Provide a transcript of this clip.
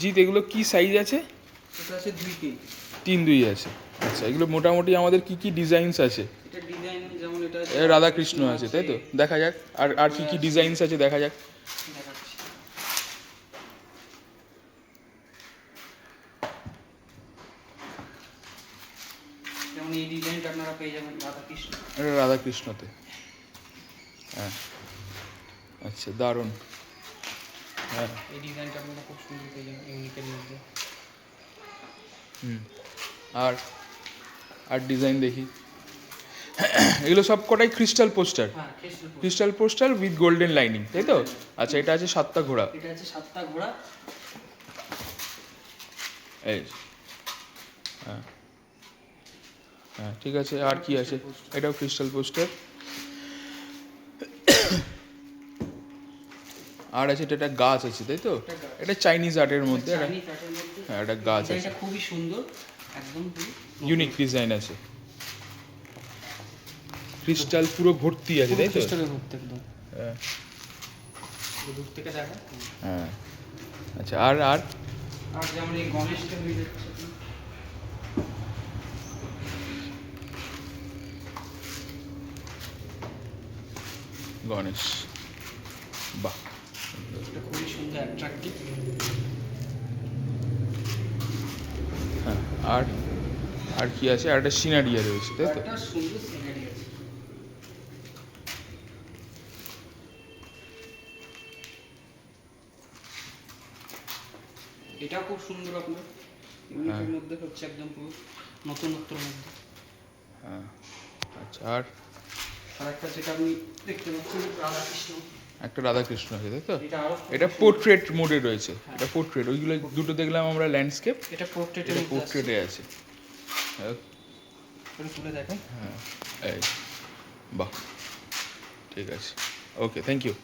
জিৎ এগুলো কি সাইজ আছে? এটা আছে দুই কেজি তিন দুই আছে। আচ্ছা এগুলো মোটামুটি আমাদের কি কি ডিজাইনস আছে? এটা ডিজাইন যেমন এটা রাধাকৃষ্ণ আছে তাই তো? দেখা যাক আর আর কি কি ডিজাইনস আছে দেখা যাক। যেমন এই ডিজাইনটা আপনারা পেয়ে যাবেন রাধাকৃষ্ণ। এটা রাধাকৃষ্ণতে। হ্যাঁ। আচ্ছা দারুণ। এই ডিজাইনটা আপনারা খুব সুন্দর পেয়ে ইউনিকের মধ্যে। হুম। আর আর ডিজাইন দেখি। এগুলো সব কটাই crystal poster. Crystal poster with golden lining তাই তো? আচ্ছা এটা আছে সাতটা ঘোড়া। এটা আছে সাতটা ঘোড়া। এই হ্যাঁ। হ্যাঁ ঠিক আছে। আর কি আছে? এটাও ক্রিস্টাল পোস্টার আর আছে এটা একটা গাছ আছে তাই তো? এটা চাইনিজ আর্টের মধ্যে হ্যাঁ একটা গাছ আছে। খুবই সুন্দর একদম ইউনিক ডিজাইন আছে। ক্রিস্টাল পুরো ভর্তি আছে তাই তো? ক্রিস্টালের মধ্যে একদম। হ্যাঁ। দূর থেকে দেখা। হ্যাঁ। আচ্ছা আর আর? আর যেমন এই গণেশটা হয়ে যাচ্ছে গণেশ। বাহ। এটা খুবই সুন্দর অ্যাট্রাক্টিভ হ্যাঁ আর আর কি আছে? আর একটা সিনারিয়া রয়েছে তাই তো? একটা সুন্দর সিনারি আছে। এটা খুব সুন্দর আপনার। ইউনিকের মধ্যে হচ্ছে একদম পুরো নতুনত্বর মধ্যে। হ্যাঁ আচ্ছা আর? আর একটা যেটা আপনি দেখতে পাচ্ছেন রাধাকৃষ্ণ। একটা রাধাকৃষ্ণ আছে তাই তো? এটা পোর্ট্রেট মোডে রয়েছে। এটা পোর্ট্রেট ওইগুলো দুটো দেখলাম আমরা ল্যান্ডস্কেপ এটা পোর্ট্রেট পোর্ট্রেটে আছে। তুলে দেখেন হ্যাঁ এই। বাহ। ঠিক আছে। Okay thank you